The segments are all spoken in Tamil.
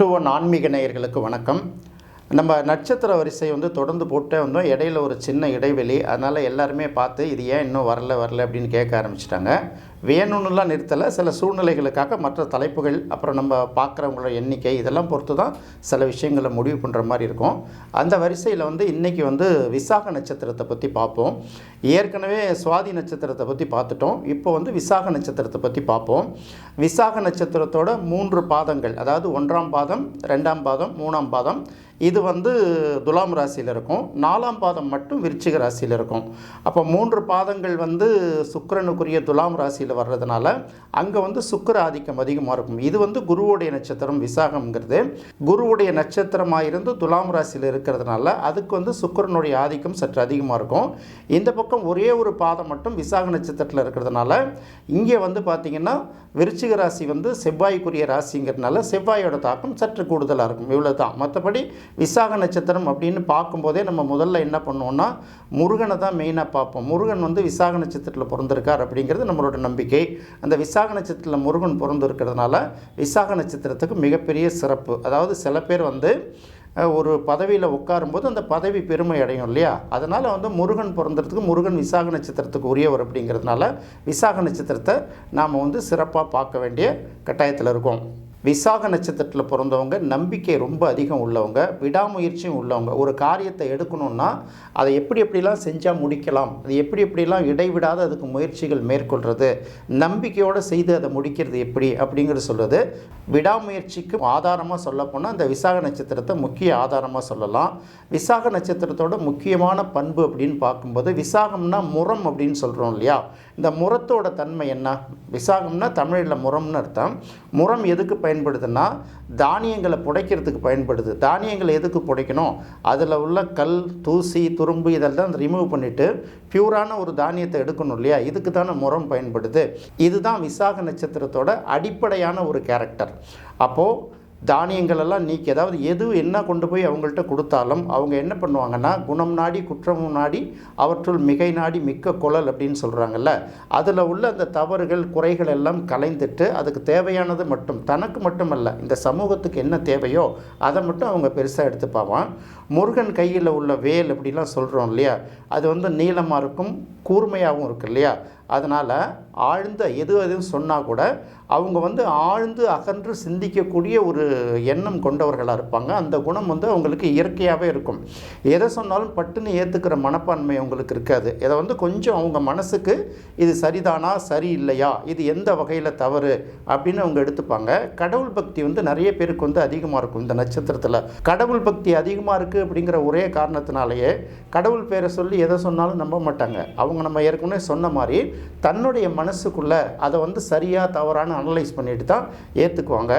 டு ஒன் ஆன்மீக நேயர்களுக்கு வணக்கம். நம்ம நட்சத்திர வரிசை வந்து தொடர்ந்து போட்டே வந்தோம். இடையில ஒரு சின்ன இடைவெளி. அதனால் எல்லாருமே பார்த்து இது ஏன் இன்னும் வரல வரல அப்படின்னு கேட்க ஆரம்பிச்சிட்டாங்க. வேணும்னுலாம் நிறுத்தலை. சில சூழ்நிலைகளுக்காக மற்ற தலைப்புகள் அப்புறம் நம்ம பார்க்குறவங்களோட எண்ணிக்கை இதெல்லாம் பொறுத்து தான் சில விஷயங்களை முடிவு பண்ணுற மாதிரி இருக்கும். அந்த வரிசையில் வந்து இன்றைக்கி வந்து விசாக நட்சத்திரத்தை பற்றி பார்ப்போம். ஏற்கனவே சுவாதி நட்சத்திரத்தை பற்றி பார்த்துட்டோம். இப்போ வந்து விசாக நட்சத்திரத்தை பற்றி பார்ப்போம். விசாக நட்சத்திரத்தோட மூன்று பாதங்கள் அதாவது ஒன்றாம் பாதம் ரெண்டாம் பாதம் மூணாம் பாதம் இது வந்து துலாம் ராசியில் இருக்கும். நாலாம் பாதம் மட்டும் விருச்சிக ராசியில் இருக்கும். அப்போ மூன்று பாதங்கள் வந்து சுக்கரனுக்குரிய துலாம் ராசியில் வர்றதுனால அங்கே வந்து சுக்கர ஆதிக்கம் அதிகமாக இருக்கும். இது வந்து குருவுடைய நட்சத்திரம் விசாகம்ங்கிறது. குருவுடைய நட்சத்திரமாக இருந்து துலாம் ராசியில் இருக்கிறதுனால அதுக்கு வந்து சுக்கிரனுடைய ஆதிக்கம் சற்று அதிகமாக இருக்கும். இந்த பக்கம் ஒரே ஒரு பாதம் மட்டும் விசாக நட்சத்திரத்தில் இருக்கிறதுனால இங்கே வந்து பார்த்திங்கன்னா விருச்சிக ராசி வந்து செவ்வாய்க்குரிய ராசிங்கிறதுனால செவ்வாயோட தாக்கம் சற்று கூடுதலாக இருக்கும். இவ்வளோ தான் மற்றபடி விசாக நட்சத்திரம் அப்படின்னு பார்க்கும்போதே நம்ம முதல்ல என்ன பண்ணுவோம்னா முருகனை தான் மெயினாக பார்ப்போம். முருகன் வந்து விசாக நட்சத்திரத்தில் பிறந்திருக்கார் அப்படிங்கிறது நம்மளோட நம்பிக்கை. அந்த விசாக நட்சத்திரத்தில் முருகன் பிறந்திருக்கிறதுனால விசாக நட்சத்திரத்துக்கு மிகப்பெரிய சிறப்பு. அதாவது சில பேர் வந்து ஒரு பதவியில் உட்காரும்போது அந்த பதவி பெருமை அடையும் இல்லையா? அதனால் வந்து முருகன் பிறந்ததுக்கு முருகன் விசாக நட்சத்திரத்துக்கு உரியவர் அப்படிங்கிறதுனால விசாக நட்சத்திரத்தை நாம் வந்து சிறப்பாக பார்க்க வேண்டிய கட்டாயத்தில் இருக்கோம். விசாக நட்சத்திரத்தில் பிறந்தவங்க நம்பிக்கை ரொம்ப அதிகம் உள்ளவங்க விடாமுயற்சியும் உள்ளவங்க. ஒரு காரியத்தை எடுக்கணும்னா அதை எப்படி எப்படிலாம் செஞ்சால் முடிக்கலாம்? அது எப்படி எப்படிலாம் இடைவிடாத அதுக்கு முயற்சிகள் மேற்கொள்கிறது நம்பிக்கையோடு செய்து அதை முடிக்கிறது எப்படி? அப்படிங்கிறது சொல்கிறது விடாமுயற்சிக்கு ஆதாரமாக சொல்லப்போனால் அந்த விசாக நட்சத்திரத்தை முக்கிய ஆதாரமாக சொல்லலாம். விசாக நட்சத்திரத்தோட முக்கியமான பண்பு அப்படின்னு பார்க்கும்போது விசாகம்னா முரம் அப்படின்னு சொல்கிறோம் இல்லையா? இந்த முரத்தோட தன்மை என்ன? விசாகம்னா தமிழில் முரம்னு அர்த்தம். முரம் எதுக்கு பயன்படுதுன்னா தானியங்களை புடைக்கிறதுக்கு பயன்படுது. தானியங்களை எதுக்கு புடைக்கணும்? அதில் உள்ள கல் தூசி துரும்பு இதெல்லாம் ரிமூவ் பண்ணிவிட்டு பியூரான ஒரு தானியத்தை எடுக்கணும் இல்லையா? இதுக்கு தானே முரம் பயன்படுது. இதுதான் விசாக நட்சத்திரத்தோட அடிப்படையான ஒரு கேரக்டர் அப்போது தானியங்கள் எல்லாம் நீக்கி அதாவது எது என்ன கொண்டு போய் அவங்கள்ட்ட கொடுத்தாலும் அவங்க என்ன பண்ணுவாங்கன்னா குணம் நாடி குற்றமும் நாடி அவற்றுள் மிகை நாடி மிக்க குழல் அப்படின்னு சொல்கிறாங்கல்ல அதில் உள்ள அந்த தவறுகள் குறைகள் எல்லாம் கலைந்துட்டு அதுக்கு தேவையானது மட்டும் தனக்கு மட்டுமல்ல இந்த சமூகத்துக்கு என்ன தேவையோ அதை மட்டும் அவங்க பெருசாக எடுத்துப்பாவான். முருகன் கையில் உள்ள வேல் அப்படிலாம் சொல்கிறோம் இல்லையா? அது வந்து நீளமாக இருக்கும் கூர்மையாகவும் இருக்கு இல்லையா? அதனால் ஆழ்ந்த எது எதுவும் சொன்னால் கூட அவங்க வந்து ஆழ்ந்து அகன்று சிந்திக்கக்கூடிய ஒரு எண்ணம் கொண்டவர்களாக இருப்பாங்க. அந்த குணம் வந்து அவங்களுக்கு இயற்கையாகவே இருக்கும். எதை சொன்னாலும் பட்டுன்னு ஏற்றுக்கிற மனப்பான்மை அவங்களுக்கு இருக்காது. இதை வந்து கொஞ்சம் அவங்க மனசுக்கு இது சரிதானா சரி இல்லையா இது எந்த வகையில் தவறு அப்படின்னு அவங்க எடுத்துப்பாங்க. கடவுள் பக்தி வந்து நிறைய பேருக்கு வந்து அதிகமாக இருக்கும் இந்த நட்சத்திரத்தில். கடவுள் பக்தி அதிகமாக இருக்குது அப்படிங்கிற ஒரே காரணத்தினாலேயே கடவுள் பேரை சொல்லி எதை சொன்னாலும் நம்ப மாட்டாங்க. அவங்க நம்ம ஏற்கனவே சொன்ன மாதிரி தன்னுடைய மனசுக்குள்ளே அதை வந்து சரியாக தவறான அனலைஸ் பண்ணிட்டு தான் ஏற்றுக்குவாங்க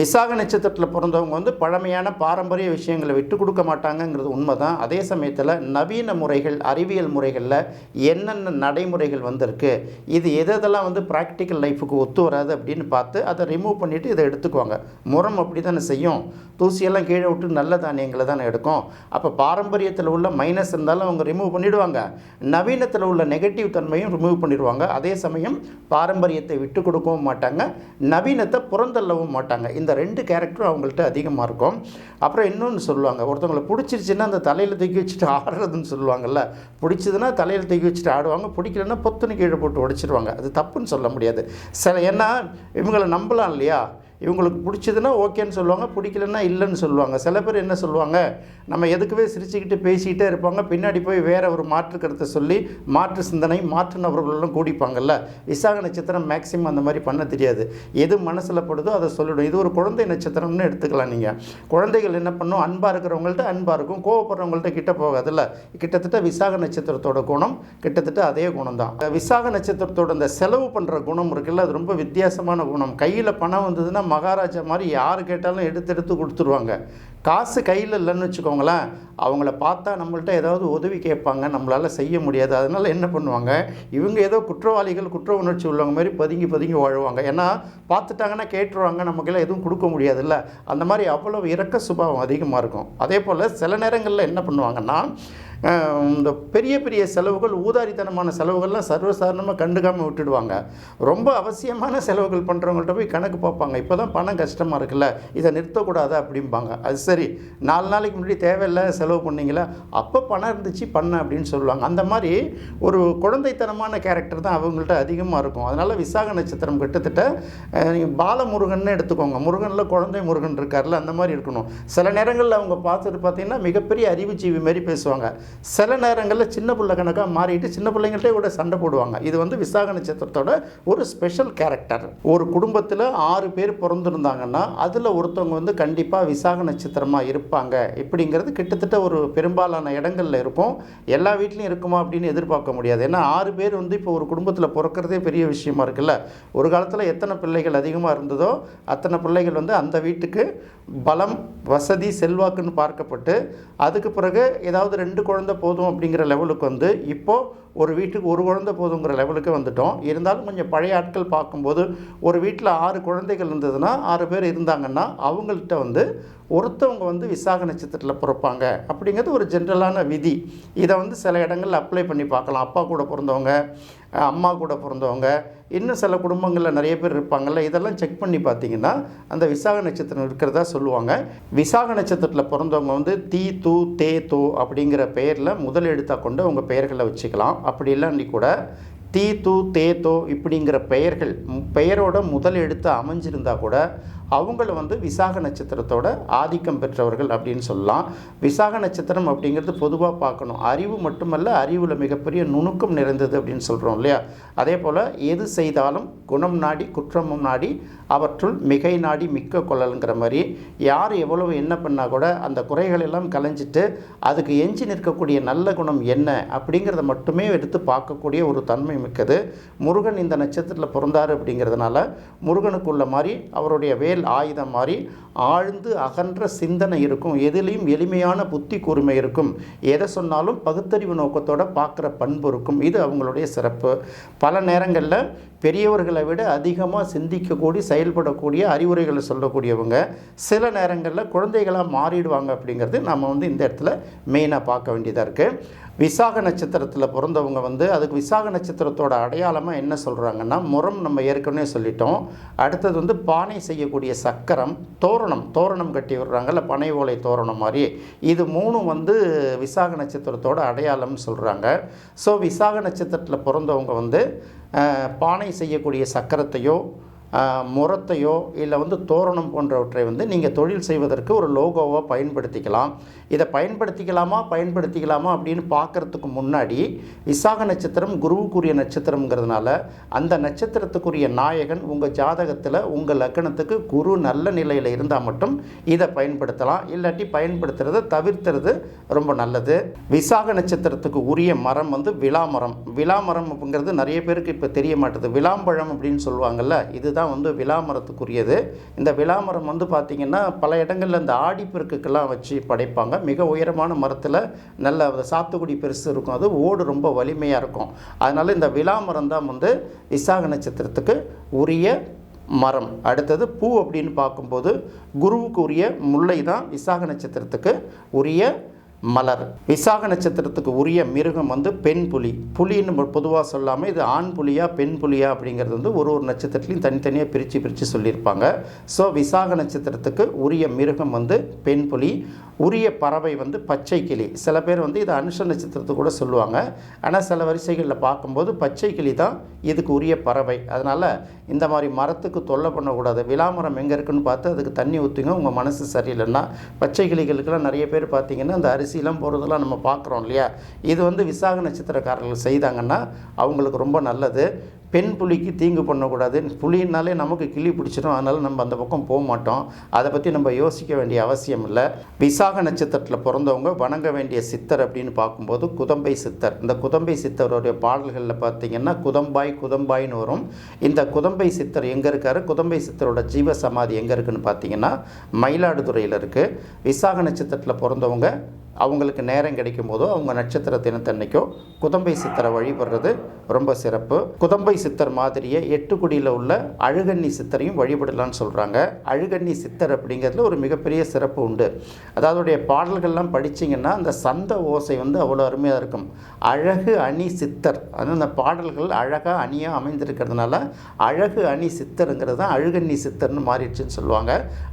விசாக நட்சத்திரத்தில் பிறந்தவங்க வந்து பழமையான பாரம்பரிய விஷயங்களை விட்டு கொடுக்க மாட்டாங்கங்கிறது உண்மை தான் அதே சமயத்தில் நவீன முறைகள் அறிவியல் முறைகளில் என்னென்ன நடைமுறைகள் வந்திருக்கு இது எதெல்லாம் வந்து ப்ராக்டிக்கல் லைஃபுக்கு ஒத்து வராது அப்படின்னு பார்த்து அதை ரிமூவ் பண்ணிவிட்டு இதை எடுத்துக்குவாங்க. முறம் அப்படி தானே செய்யும். தூசியெல்லாம் கீழே விட்டு நல்ல தானியங்களை தானே எடுக்கும். அப்போ பாரம்பரியத்தில் உள்ள மைனஸ் இருந்தாலும் அவங்க ரிமூவ் பண்ணிவிடுவாங்க நவீனத்தில் உள்ள நெகட்டிவ் தன்மையும் ரிமூவ் பண்ணிடுவாங்க. அதே சமயம் பாரம்பரியத்தை விட்டு கொடுக்கவும் மாட்டாங்க. நவீனத்தை புறந்தள்ளவும் மாட்டாங்க. இந்த ரெண்டு கேரக்டரும் அவங்கள்ட்ட அதிகமாக இருக்கும். அப்புறம் இன்னொன்று சொல்லுவாங்க. ஒருத்தவங்களை பிடிச்சிருச்சுன்னா அந்த தலையில் தூக்கி வச்சுட்டு ஆடுறதுன்னு சொல்லுவாங்கல்ல. பிடிச்சதுன்னா தலையில் தூக்கி வச்சுட்டு ஆடுவாங்க. பிடிக்கலன்னா பொத்துன்னு கீழே போட்டு உடைச்சிருவாங்க. அது தப்புன்னு சொல்ல முடியாது. சில ஏன்னா இவங்களை நம்பலாம் இல்லையா? இவங்களுக்கு பிடிச்சதுன்னா ஓகேன்னு சொல்லுவாங்க பிடிக்கலன்னா இல்லைன்னு சொல்லுவாங்க. சில பேர் என்ன சொல்லுவாங்க நம்ம எதுக்குவே சிரிச்சுக்கிட்டு பேசிக்கிட்டே இருப்பாங்க பின்னாடி போய் வேற ஒரு மாற்று கருத்தை சொல்லி மாற்று சிந்தனை மாற்று நபர்களெல்லாம் கூடிப்பாங்கல்ல. விசாக நட்சத்திரம் மேக்ஸிமம் அந்த மாதிரி பண்ண தெரியாது. எது மனசில் படுதோ அதை சொல்லிடும். இது ஒரு குழந்தை நட்சத்திரம்னு எடுத்துக்கலாம் நீங்கள் குழந்தைகள் என்ன பண்ணும்? அன்பாக இருக்கிறவங்கள்ட்ட அன்பாக இருக்கும். கோவப்படுறவங்கள்ட்ட கிட்ட போகாதுல்ல. கிட்டத்தட்ட விசாக நட்சத்திரத்தோட குணம் கிட்டத்தட்ட அதே குணம் தான் விசாக நட்சத்திரத்தோட இந்த செலவு பண்ணுற குணம் இருக்குல்ல அது ரொம்ப வித்தியாசமான குணம். கையில் பணம் வந்ததுன்னா மகாராஜா மாதிரி யார் கேட்டாலும் எடுத்து எடுத்து கொடுத்துருவாங்க. காசு கையில் இல்லைன்னு வச்சுக்கோங்களேன் அவங்கள பார்த்தா நம்மள்ட்ட ஏதாவது உதவி கேட்பாங்க நம்மளால் செய்ய முடியாது. அதனால் என்ன பண்ணுவாங்க? இவங்க ஏதோ குற்றவாளிகள் குற்ற உணர்ச்சி உள்ளவங்க மாதிரி பதுங்கி பதுங்கி வாழ்வாங்க. ஏன்னா பார்த்துட்டாங்கன்னா கேட்டுருவாங்க நமக்கெல்லாம் எதுவும் கொடுக்க முடியாதுல்ல. அந்த மாதிரி அவ்வளோ இறக்க சுபாவம் அதிகமாக இருக்கும். அதே போல் சில நேரங்களில் என்ன பண்ணுவாங்கன்னா இந்த பெரிய பெரிய செலவுகள் ஊதாரித்தனமான செலவுகள்லாம் சர்வசாதாரணமாக கண்டுக்காமல் விட்டுடுவாங்க. ரொம்ப அவசியமான செலவுகள் பண்ணுறவங்கள்ட்ட போய் கணக்கு பார்ப்பாங்க. இப்போ தான் பணம் கஷ்டமாக இருக்குல்ல இதை நிறுத்தக்கூடாது அப்படிம்பாங்க. அது சரி நாலு நாளைக்கு முன்னாடி தேவையில்லை செலவு பண்ணீங்களா அப்போ பணம் இருந்துச்சு பண்ண அப்படின்னு சொல்லுவாங்க. அந்த மாதிரி ஒரு குழந்தைத்தனமான கேரக்டர் தான் அவங்கள்ட்ட அதிகமாக இருக்கும். அதனால் விசாக நட்சத்திரம் கிட்டத்தட்ட நீங்கள் பாலமுருகன் எடுத்துக்கோங்க. முருகனில் குழந்தை முருகன் இருக்கார்ல அந்த மாதிரி இருக்கணும். சில நேரங்களில் அவங்க பார்த்துட்டு பார்த்தீங்கன்னா மிகப்பெரிய அறிவுஜீவி மாரி பேசுவாங்க. சில நேரங்களில் சின்ன பிள்ளை கணக்காக மாறிட்டு சின்ன பிள்ளைங்கள்ட்டே கூட சண்டை போடுவாங்க. இது வந்து விசாக நட்சத்திரத்தோட ஒரு ஸ்பெஷல் கேரக்டர் ஒரு குடும்பத்தில் ஆறு பேர் பிறந்திருந்தாங்கன்னா அதில் ஒருத்தவங்க வந்து கண்டிப்பாக விசாக நட்சத்திரமாக இருப்பாங்க. இப்படிங்கிறது கிட்டத்தட்ட ஒரு பெரும்பாலான இடங்களில் இருக்கும். எல்லா வீட்லேயும் இருக்குமா அப்படின்னு எதிர்பார்க்க முடியாது. ஏன்னா ஆறு பேர் வந்து இப்போ ஒரு குடும்பத்தில் பிறக்கிறதே பெரிய விஷயமா இருக்குல்ல. ஒரு காலத்தில் எத்தனை பிள்ளைகள் அதிகமாக இருந்ததோ அத்தனை பிள்ளைகள் வந்து அந்த வீட்டுக்கு பலம் வசதி செல்வாக்குன்னு பார்க்கப்பட்டு அதுக்கு பிறகு ஏதாவது ரெண்டு குழந்தை குழந்தை போதும் அப்படிங்கிற லெவலுக்கு வந்து இப்போது ஒரு வீட்டுக்கு ஒரு குழந்தை போதுங்கிற லெவலுக்கு வந்துட்டோம். இருந்தாலும் கொஞ்சம் பழைய ஆட்கள் பார்க்கும்போது ஒரு வீட்டில் ஆறு குழந்தைகள் இருந்ததுன்னா ஆறு பேர் இருந்தாங்கன்னா அவங்கள்ட்ட வந்து ஒருத்தவங்க வந்து விசாக நட்சத்திரத்தில் பிறப்பாங்க அப்படிங்கிறது ஒரு ஜென்ரலான விதி. இதை வந்து சில இடங்களில் அப்ளை பண்ணி பார்க்கலாம். அப்பா கூட பிறந்தவங்க அம்மா கூட பிறந்தவங்க இன்னும் சில குடும்பங்களில் நிறைய பேர் இருப்பாங்கல்ல இதெல்லாம் செக் பண்ணி பார்த்தீங்கன்னா அந்த விசாக நட்சத்திரம் இருக்கிறதா சொல்லுவாங்க. விசாக நட்சத்திரத்தில் பிறந்தவங்க வந்து தீ தூ தே தூ அப்படிங்கிற பெயரில் முதல் எழுத்தாக கொண்டு அவங்க பெயர்களை வச்சுக்கலாம். அப்படி இல்லைன்னு கூட தீ தூ தே தோ இப்படிங்கிற பெயர்கள் பெயரோட முதல் எழுத்து அமைஞ்சிருந்தா கூட அவங்கள வந்து விசாக நட்சத்திரத்தோட ஆதிக்கம் பெற்றவர்கள் அப்படின்னு சொல்லலாம். விசாக நட்சத்திரம் அப்படிங்கிறது பொதுவாக பார்க்கணும். அறிவு மட்டுமல்ல அறிவில் மிகப்பெரிய நுணுக்கம் நிறைந்தது அப்படின்னு சொல்கிறோம் இல்லையா? அதே போல் எது செய்தாலும் குணம் நாடி குற்றமும் நாடி அவற்றுள் மிகை நாடி மிக்க கொள்ளலுங்கிற மாதிரி யார் எவ்வளவு என்ன பண்ணால் கூட அந்த குறைகள் எல்லாம் கலைஞ்சிட்டு அதுக்கு எஞ்சி நிற்கக்கூடிய நல்ல குணம் என்ன அப்படிங்கிறத மட்டுமே எடுத்து பார்க்கக்கூடிய ஒரு தன்மை மிக்கது. முருகன் இந்த நட்சத்திரத்தில் பிறந்தார் அப்படிங்கிறதுனால முருகனுக்குள்ள மாதிரி அவருடைய வேல் ஆயுதம் மாதிரி ஆழ்ந்து அகன்ற சிந்தனை இருக்கும். எதிலையும் எளிமையான புத்தி கூர்மை இருக்கும். எதை சொன்னாலும் பகுத்தறிவு நோக்கத்தோட பார்க்குற பண்பு இருக்கும். இது அவங்களுடைய சிறப்பு. பல நேரங்களில் பெரியவர்களை விட அதிகமாக சிந்திக்கக்கூடிய செயல்படக்கூடிய அறிவுரைகளை சொல்லக்கூடியவங்க சில நேரங்களில் குழந்தைகளாக மாறிடுவாங்க அப்படிங்கிறது நம்ம வந்து இந்த இடத்துல மெயினாக பார்க்க வேண்டியதாக இருக்குது விசாக நட்சத்திரத்தில் பிறந்தவங்க வந்து அதுக்கு விசாக நட்சத்திரத்தோட அடையாளமாக என்ன சொல்கிறாங்கன்னா முறம் நம்ம ஏற்கனவே சொல்லிட்டோம். அடுத்தது வந்து பானை செய்யக்கூடிய சக்கரம் தோரணம் தோரணம் கட்டி விடுறாங்கல்ல பனை ஓலை தோரணம் மாதிரி. இது மூணும் வந்து விசாக நட்சத்திரத்தோட அடையாளம்னு சொல்கிறாங்க ஸோ விசாக நட்சத்திரத்தில் பிறந்தவங்க வந்து பானை செய்யக்கூடிய சக்கரத்தையோ முறத்தையோ இல்லை வந்து தோரணம் போன்றவற்றை வந்து நீங்கள் தொழில் செய்வதற்கு ஒரு லோகோவை பயன்படுத்திக்கலாம். இதை பயன்படுத்திக்கலாமா? பயன்படுத்திக்கலாமா? அப்படின்னு பார்க்கறதுக்கு முன்னாடி விசாக நட்சத்திரம் குருவுக்குரிய நட்சத்திரம்ங்கிறதுனால அந்த நட்சத்திரத்துக்குரிய நாயகன் உங்கள் ஜாதகத்தில் உங்கள் லக்கணத்துக்கு குரு நல்ல நிலையில் இருந்தால் மட்டும் இதை பயன்படுத்தலாம். இல்லாட்டி பயன்படுத்துகிறத தவிர்த்துறது ரொம்ப நல்லது. விசாக நட்சத்திரத்துக்கு உரிய மரம் வந்து விளாமரம். விழா மரம் அப்படிங்கிறது நிறைய பேருக்கு இப்போ தெரிய மாட்டுது. விளாம்பழம் அப்படின்னு சொல்லுவாங்கள்ல இதுதான் வந்து விளாமரத்துக்குரியது. இந்த விளாமரம் வந்து பார்த்திங்கன்னா பல இடங்களில் இந்த ஆடிப்பெருக்குக்கெல்லாம் வச்சு படைப்பாங்க. மிக உயரமான மரத்தில் நல்ல அந்த சாத்துக்குடி பெருசு இருக்கும். அது ஓடு ரொம்ப வலிமையாக இருக்கும். அதனால் இந்த விளாமரம் தான் வந்து விசாக நட்சத்திரத்துக்கு உரிய மரம். அடுத்தது பூ அப்படின்னு பார்க்கும்போது குருவுக்கு உரிய முல்லை தான் விசாக நட்சத்திரத்துக்கு உரிய மலர். விசாக நட்சத்திரத்துக்கு உரிய மிருகம் வந்து பெண் புலி. புலின்னு பொதுவாக சொல்லாமல் இது ஆண் புலியா பெண் புலியா அப்படிங்கிறது வந்து ஒரு ஒரு நட்சத்திரத்துலையும் தனித்தனியாக பிரித்து பிரித்து சொல்லியிருப்பாங்க. ஸோ விசாக நட்சத்திரத்துக்கு உரிய மிருகம் வந்து பெண் புலி. உரிய பறவை வந்து பச்சை கிளி. சில பேர் வந்து இது அனுஷ நட்சத்திரத்தை கூட சொல்லுவாங்க. ஆனால் சில வரிசைகளில் பார்க்கும்போது பச்சை கிளி தான் இதுக்கு உரிய பறவை. அதனால் இந்த மாதிரி மரத்துக்கு தொல்லை பண்ணக்கூடாது. விளாமரம் எங்கே இருக்குன்னு பார்த்து அதுக்கு தண்ணி ஊற்றுங்க உங்கள் மனசு சரியில்லைன்னா. பச்சை கிளிகளுக்கெல்லாம் நிறைய பேர் பார்த்தீங்கன்னா அந்த அரிசி அரிசிலாம் போகிறதெல்லாம் நம்ம பார்க்குறோம் இல்லையா? இது வந்து விசாக நட்சத்திரக்காரர்கள் செய்தாங்கன்னா அவங்களுக்கு ரொம்ப நல்லது. பெண் புலிக்கு தீங்கு பண்ணக்கூடாது. புலினாலே நமக்கு கிளி பிடிச்சிடும் அதனால் நம்ம அந்த பக்கம் போக மாட்டோம். அதை பற்றி நம்ம யோசிக்க வேண்டிய அவசியம் இல்லை. விசாக நட்சத்திரத்தில் பிறந்தவங்க வணங்க வேண்டிய சித்தர் அப்படின்னு பார்க்கும்போது குதம்பை சித்தர். இந்த குதம்பை சித்தருடைய பாடல்களில் பார்த்தீங்கன்னா குதம்பாய் குதம்பாய்னு வரும். இந்த குதம்பை சித்தர் எங்கே இருக்காரு? குதம்பை சித்தரோட ஜீவ சமாதி எங்கே இருக்குதுன்னு பார்த்தீங்கன்னா மயிலாடுதுறையில் இருக்குது விசாக நட்சத்திரத்தில் பிறந்தவங்க அவங்களுக்கு நேரம் கிடைக்கும் போதோ அவங்க நட்சத்திர தினத்தன்னைக்கோ குதம்பை சித்தரை வழிபடுறது ரொம்ப சிறப்பு. குதம்பை சித்தர் மாதிரியே எட்டுக்குடியில் உள்ள அழுகண்ணி சித்தரையும் வழிபடலான்னு சொல்கிறாங்க அழுகண்ணி சித்தர் அப்படிங்கிறதுல ஒரு மிகப்பெரிய சிறப்பு உண்டு. அதாவதுடைய பாடல்கள்லாம் படிச்சீங்கன்னா அந்த சந்த ஓசை வந்து அவ்வளோ அருமையாக இருக்கும். அழகு அணி சித்தர். அது அந்த பாடல்கள் அழகாக அணியாக அமைந்திருக்கிறதுனால அழகு அணி சித்தருங்கிறது தான் அழுகண்ணி சித்தர்னு மாறிடுச்சுன்னு சொல்லுவாங்க.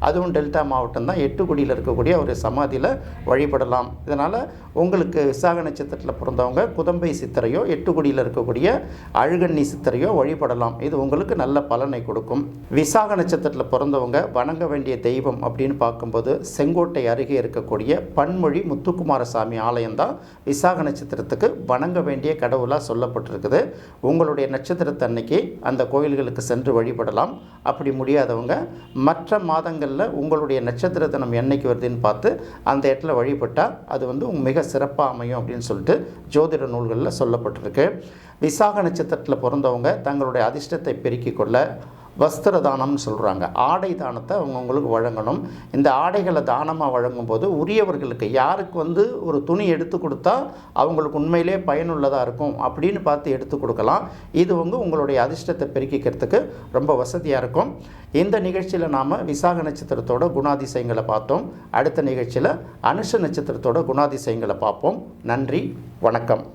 அதுவும் டெல்டா மாவட்டம் தான் எட்டுக்குடியில் இருக்கக்கூடிய ஒரு சமாதியில் வழிபடலாம். இதனால் உங்களுக்கு விசாக நட்சத்திரத்தில் பிறந்தவங்க குதம்பை சித்தரையோ எட்டுக்குடியில் இருக்கக்கூடிய அழுகண்ணி சித்தரையோ வழிபடலாம். இது உங்களுக்கு நல்ல பலனை கொடுக்கும். விசாக நட்சத்திரத்தில் பிறந்தவங்க வணங்க வேண்டிய தெய்வம் அப்படின்னு பார்க்கும்போது செங்கோட்டை அருகே இருக்கக்கூடிய பன்மொழி முத்துக்குமாரசாமி ஆலயம் தான் விசாக நட்சத்திரத்துக்கு வணங்க வேண்டிய கடவுளாக சொல்லப்பட்டிருக்குது. உங்களுடைய நட்சத்திரத்தை அன்னைக்கு அந்த கோயில்களுக்கு சென்று வழிபடலாம். அப்படி முடியாதவங்க மற்ற மாதங்களில் உங்களுடைய நட்சத்திர தினம் என்னைக்கு வருதுன்னு பார்த்து அந்த இடத்துல வழிபட்டால் அது வந்து மிக சிறப்பாக அமையும் அப்படின்னு சொல்லிட்டு ஜோதிட நூல்களில் சொல்லப்பட்டிருக்கு. விசாக நட்சத்திரத்தில் பிறந்தவங்க தங்களுடைய அதிர்ஷ்டத்தை பெருக்கிக் கொள்ள வஸ்திர தானம்னு சொல்கிறாங்க ஆடை தானத்தை அவங்கவுங்களுக்கு வழங்கணும். இந்த ஆடைகளை தானமாக வழங்கும்போது உரியவர்களுக்கு யாருக்கு வந்து ஒரு துணி எடுத்து கொடுத்தா அவங்களுக்கு உண்மையிலே பயனுள்ளதாக இருக்கும் அப்படின்னு பார்த்து எடுத்து கொடுக்கலாம். இது வந்து உங்களுடைய அதிர்ஷ்டத்தை பெருக்கிக்கிறதுக்கு ரொம்ப வசதியாக இருக்கும். இந்த நிகழ்ச்சியில் நாம் விசாக நட்சத்திரத்தோட குணாதிசயங்களை பார்த்தோம். அடுத்த நிகழ்ச்சியில் அனுஷ நட்சத்திரத்தோட குணாதிசயங்களை பார்ப்போம். நன்றி வணக்கம்.